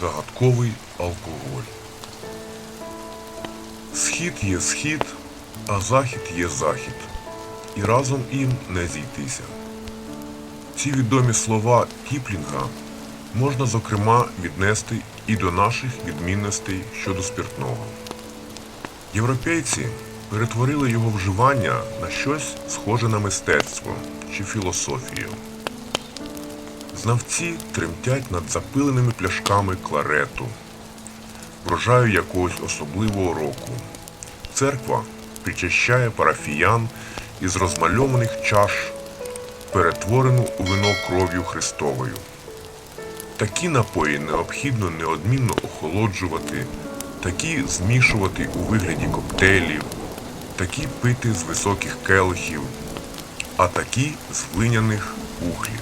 Загадковий алкоголь. Схід є схід, а захід є захід. І разом їм не зійтися. Ці відомі слова Кіплінга можна, зокрема, віднести і до наших відмінностей щодо спиртного. Європейці перетворили його вживання на щось схоже на мистецтво чи філософію. Знавці тремтять над запиленими пляшками кларету, врожаю якогось особливого року. Церква причащає парафіян із розмальованих чаш, перетворену у вино кров'ю Христовою. Такі напої необхідно неодмінно охолоджувати, такі змішувати у вигляді коктейлів, такі пити з високих келихів, а такі з глиняних кухлів.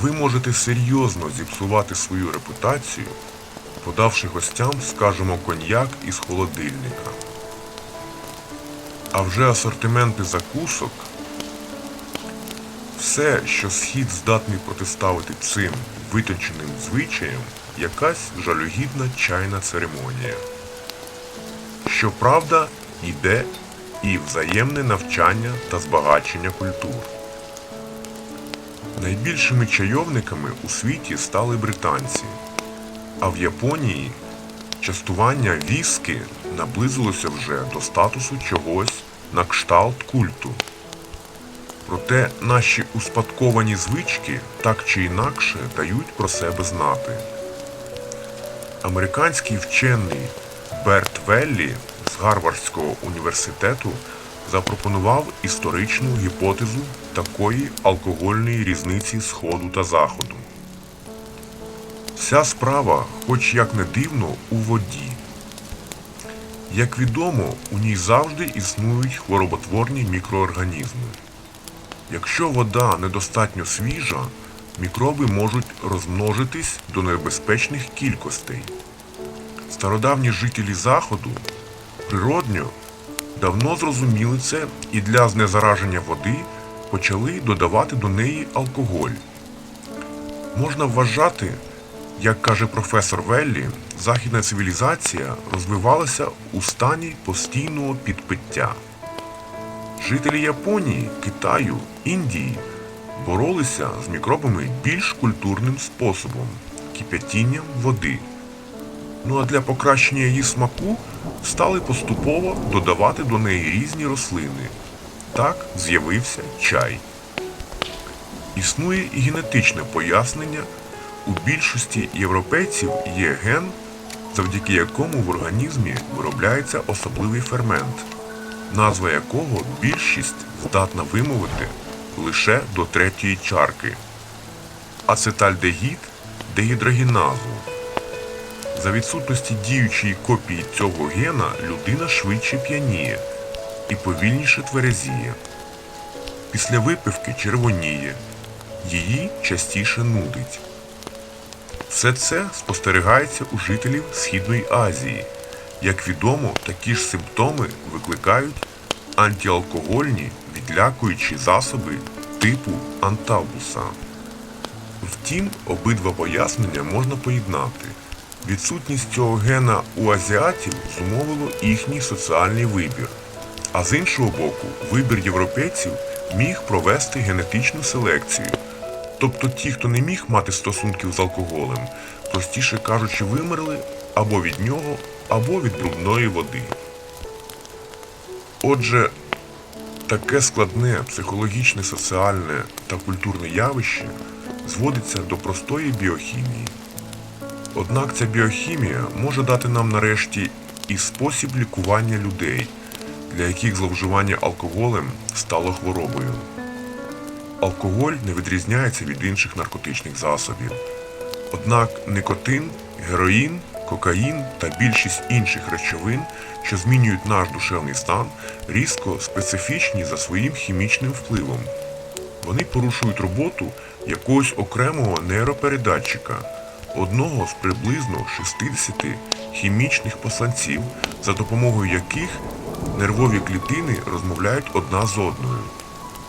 Ви можете серйозно зіпсувати свою репутацію, подавши гостям, скажімо, коньяк із холодильника. А вже асортименти закусок все, що схід здатний протиставити цим витонченим звичаям, якась жалюгідна чайна церемонія. Щоправда, йде і взаємне навчання та збагачення культур. Найбільшими чайовниками у світі стали британці, а в Японії частування віскі наблизилося вже до статусу чогось на кшталт культу. Проте наші успадковані звички так чи інакше дають про себе знати. Американський вчений Берт Веллі з Гарвардського університету запропонував історичну гіпотезу такої алкогольної різниці Сходу та Заходу. Вся справа, хоч як не дивно, у воді. Як відомо, у ній завжди існують хвороботворні мікроорганізми. Якщо вода недостатньо свіжа, мікроби можуть розмножитись до небезпечних кількостей. Стародавні жителі Заходу природньо давно зрозуміли це і для знезараження води почали додавати до неї алкоголь. Можна вважати, як каже професор Веллі, західна цивілізація розвивалася у стані постійного підпиття. Жителі Японії, Китаю, Індії боролися з мікробами більш культурним способом кип'ятінням води. Ну а для покращення її смаку стали поступово додавати до неї різні рослини. Так з'явився чай. Існує і генетичне пояснення. У більшості європейців є ген, завдяки якому в організмі виробляється особливий фермент, назва якого більшість здатна вимовити лише до третьої чарки ацетальдегід дегідрогеназу. За відсутності діючої копії цього гена людина швидше п'яніє і повільніше тверезіє. Після випивки червоніє, її частіше нудить. Все це спостерігається у жителів Східної Азії. Як відомо, такі ж симптоми викликають антиалкогольні відлякуючі засоби типу антабуса. Втім, обидва пояснення можна поєднати. Відсутність цього гена у азіатів зумовило їхній соціальний вибір. А з іншого боку, вибір європейців міг провести генетичну селекцію. Тобто ті, хто не міг мати стосунків з алкоголем, простіше кажучи, вимерли або від нього, або від брудної води. Отже, таке складне психологічне, соціальне та культурне явище зводиться до простої біохімії. Однак ця біохімія може дати нам нарешті і спосіб лікування людей, для яких зловживання алкоголем стало хворобою. Алкоголь не відрізняється від інших наркотичних засобів. Однак никотин, героїн, кокаїн та більшість інших речовин, що змінюють наш душевний стан, різко специфічні за своїм хімічним впливом. Вони порушують роботу якогось окремого нейропередатчика, одного з приблизно 60 хімічних посланців, за допомогою яких нервові клітини розмовляють одна з одною.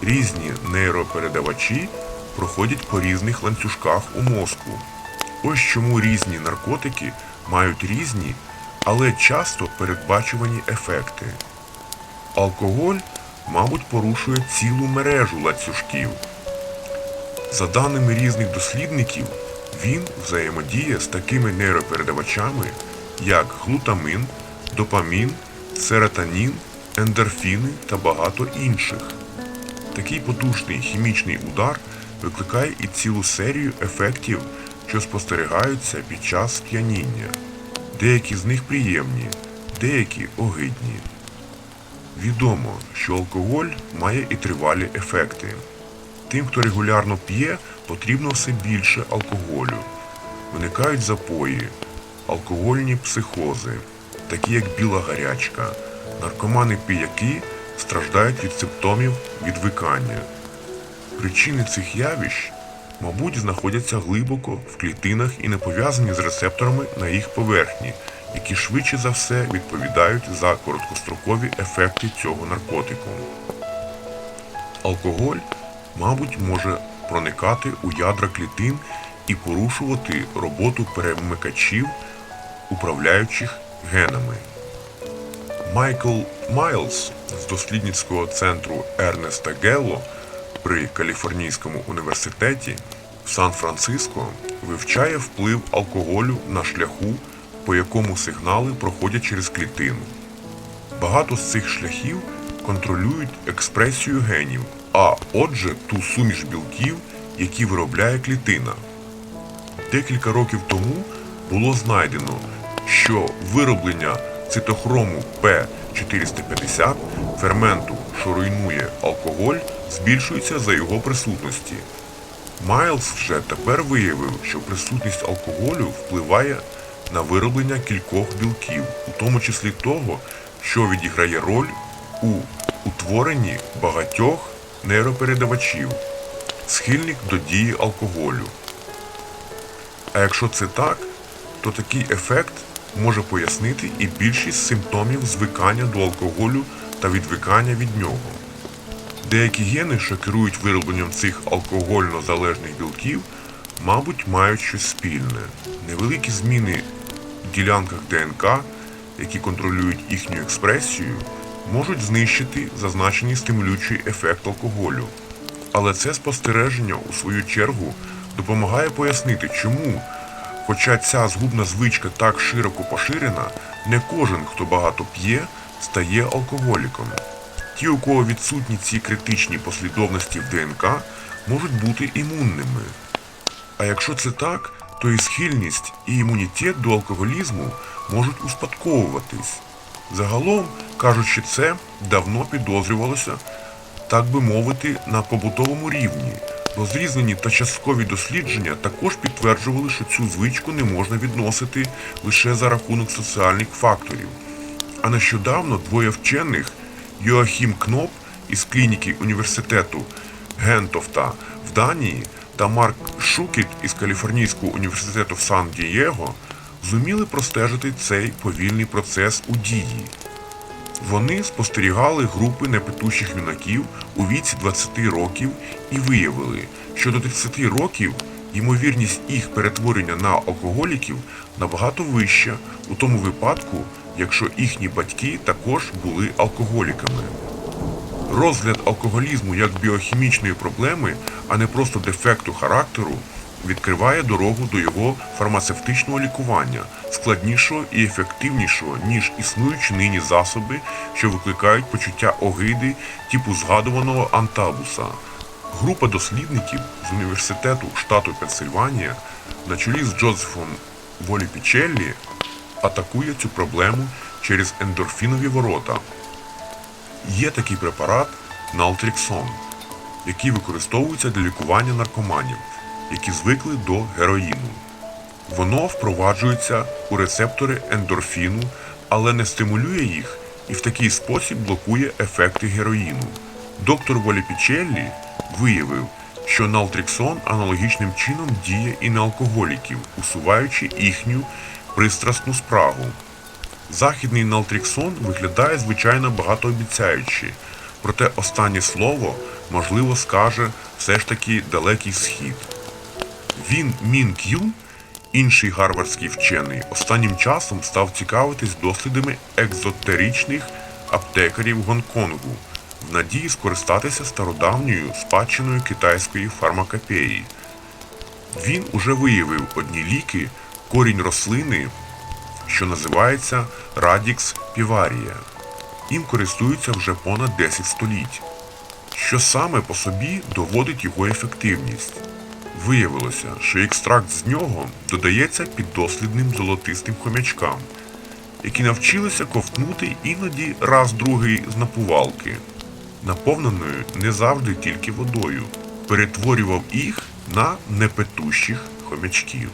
Різні нейропередавачі проходять по різних ланцюжках у мозку. Ось чому різні наркотики мають різні, але часто передбачувані ефекти. Алкоголь, мабуть, порушує цілу мережу ланцюжків. За даними різних дослідників, він взаємодіє з такими нейропередавачами, як глутамин, допамін, серотонін, ендорфіни та багато інших. Такий потужний хімічний удар викликає і цілу серію ефектів, що спостерігаються під час сп'яніння. Деякі з них приємні, деякі огидні. Відомо, що алкоголь має і тривалі ефекти. Тим, хто регулярно п'є, потрібно все більше алкоголю. Виникають запої, алкогольні психози, такі як біла гарячка. Наркомани-пияки страждають від симптомів відвикання. Причини цих явищ, мабуть, знаходяться глибоко в клітинах і не пов'язані з рецепторами на їх поверхні, які швидше за все відповідають за короткострокові ефекти цього наркотику. Алкоголь, мабуть, може проникати у ядра клітин і порушувати роботу перемикачів, управляючих генами. Майкл Майлз з дослідницького центру Ернеста Гелло при Каліфорнійському університеті в Сан-Франциско вивчає вплив алкоголю на шляху, по якому сигнали проходять через клітину. Багато з цих шляхів контролюють експресію генів, а отже ту суміш білків, які виробляє клітина. Декілька років тому було знайдено, що вироблення цитохрому П450 ферменту, що руйнує алкоголь, збільшується за його присутності. Майлз вже тепер виявив, що присутність алкоголю впливає на вироблення кількох білків, у тому числі того, що відіграє роль у утворенні багатьох нейропередавачів, схильних до дії алкоголю. А якщо це так, то такий ефект може пояснити і більшість симптомів звикання до алкоголю та відвикання від нього. Деякі гени, що керують виробленням цих алкогольно залежних білків, мабуть, мають щось спільне. Невеликі зміни в ділянках ДНК, які контролюють їхню експресію, можуть знищити зазначений стимулюючий ефект алкоголю. Але це спостереження, у свою чергу, допомагає пояснити, чому, хоча ця згубна звичка так широко поширена, не кожен, хто багато п'є, стає алкоголіком. Ті, у кого відсутні ці критичні послідовності в ДНК, можуть бути імунними. А якщо це так, то і схильність і імунітет до алкоголізму можуть успадковуватись. Загалом, кажучи це, давно підозрювалося, так би мовити, на побутовому рівні. Розрізнені та часткові дослідження також підтверджували, що цю звичку не можна відносити лише за рахунок соціальних факторів. А нещодавно двоє вчених Йоахім Кноп із клініки університету Гентофта в Данії та Марк Шукіт із Каліфорнійського університету в Сан-Дієго зуміли простежити цей повільний процес у дії. Вони спостерігали групи непитущих юнаків у віці 20 років і виявили, що до 30 років ймовірність їх перетворення на алкоголіків набагато вища у тому випадку, якщо їхні батьки також були алкоголіками. Розгляд алкоголізму як біохімічної проблеми, а не просто дефекту характеру, відкриває дорогу до його фармацевтичного лікування, складнішого і ефективнішого, ніж існуючі нині засоби, що викликають почуття огиди типу згадуваного антабуса. Група дослідників з університету штату Пенсильванія на чолі з Джозефом Воліпічеллі атакує цю проблему через ендорфінові ворота. Є такий препарат Нaltrexon, який використовується для лікування наркоманів, які звикли до героїну. Воно впроваджується у рецептори ендорфіну, але не стимулює їх і в такий спосіб блокує ефекти героїну. Доктор Воліпічеллі виявив, що налтриксон аналогічним чином діє і на алкоголіків, усуваючи їхню пристрасну спрагу. Західний налтриксон виглядає звичайно багатообіцяючи, проте останнє слово, можливо, скаже все ж таки далекий схід. Він Мін К'ю, інший гарвардський вчений, останнім часом став цікавитись дослідами екзотеричних аптекарів Гонконгу в надії скористатися стародавньою спадщиною китайської фармакопеї. Він уже виявив одні ліки, корінь рослини, що називається Radix pivaria. Їм користуються вже понад 10 століть, що саме по собі доводить його ефективність. Виявилося, що екстракт з нього додається піддослідним золотистим хомячкам, які навчилися ковтнути іноді раз-другий з напувалки, наповненою не завжди тільки водою, перетворював їх на непетущих хомячків.